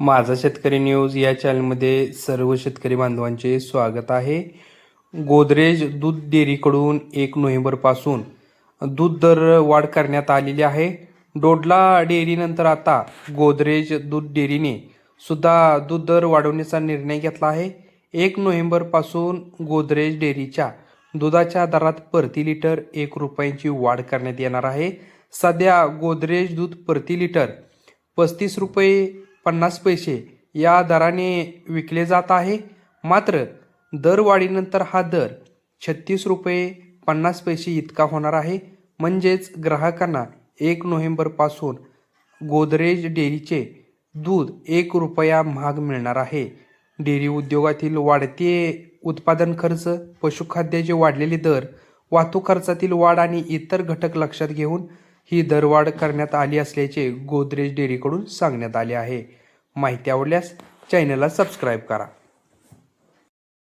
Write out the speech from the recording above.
माझा शेतकरी न्यूज या चॅनलमध्ये सर्व शेतकरी बांधवांचे स्वागत आहे. गोदरेज दूध डेअरीकडून एक नोव्हेंबरपासून दूध दर वाढ करण्यात आलेली आहे. डोडला डेअरीनंतर आता गोदरेज दूध डेअरीने सुद्धा दूध दर वाढवण्याचा निर्णय घेतला आहे. एक नोव्हेंबरपासून गोदरेज डेअरीच्या दुधाच्या दरात प्रति लिटर एक रुपयांची वाढ करण्यात येणार आहे. सध्या गोदरेज दूध प्रति लिटर पस्तीस रुपये पन्नास पैसे या दराने विकले जात आहे. मात्र दरवाढीनंतर हा दर छत्तीस रुपये पन्नास पैसे इतका होणार आहे. म्हणजेच ग्राहकांना एक नोव्हेंबरपासून गोदरेज डेअरीचे दूध एक रुपया महाग मिळणार आहे. डेअरी उद्योगातील वाढते उत्पादन खर्च पशुखाद्याचे वाढलेले दर वाहतूक खर्चातील वाढ आणि इतर घटक लक्षात घेऊन ही दरवाढ करण्यात आली असल्याचे गोदरेज डेअरीकडून सांगण्यात आले आहे. माहिती आवडल्यास चॅनलला सबस्क्राईब करा.